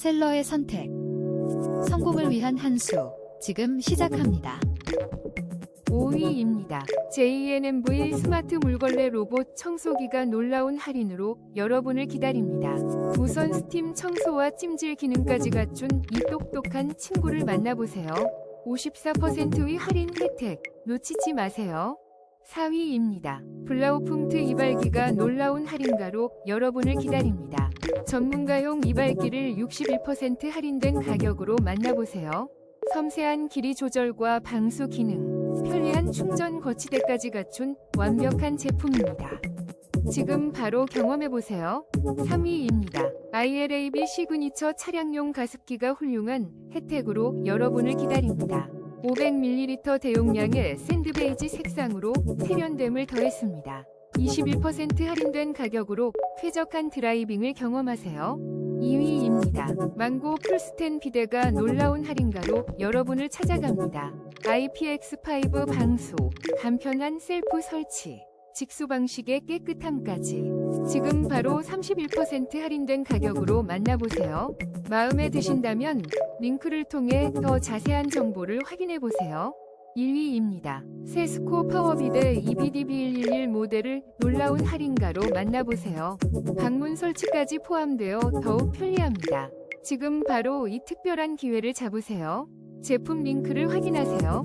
셀러의 선택. 성공을 위한 한 수. 지금 시작합니다. 5위입니다. JNMV 스마트 물걸레 로봇 청소기가 놀라운 할인으로 여러분을 기다립니다. 무선 스팀 청소와 찜질 기능까지 갖춘 이 똑똑한 친구를 만나보세요. 54%의 할인 혜택 놓치지 마세요. 4위입니다. 블라우풍트 이발기가 놀라운 할인가로 여러분을 기다립니다. 전문가용 이발기를 61% 할인된 가격으로 만나보세요. 섬세한 길이 조절과 방수 기능, 편리한 충전 거치대까지 갖춘 완벽한 제품입니다. 지금 바로 경험해보세요. 3위입니다. ILAB 시그니처 차량용 가습기가 훌륭한 혜택으로 여러분을 기다립니다. 500ml 대용량의 샌드베이지 색상으로 세련됨을 더했습니다. 21% 할인된 가격으로 쾌적한 드라이빙을 경험하세요. 2위입니다. 망고 풀스텐 비데가 놀라운 할인가로 여러분을 찾아갑니다. IPX5 방수, 간편한 셀프 설치, 직수 방식의 깨끗함까지. 지금 바로 31% 할인된 가격으로 만나보세요. 마음에 드신다면 링크를 통해 더 자세한 정보를 확인해 보세요. 1위입니다. 세스코 파워비드 EBD-B111 모델을 놀라운 할인가로 만나보세요. 방문 설치까지 포함되어 더욱 편리합니다. 지금 바로 이 특별한 기회를 잡으세요. 제품 링크를 확인하세요.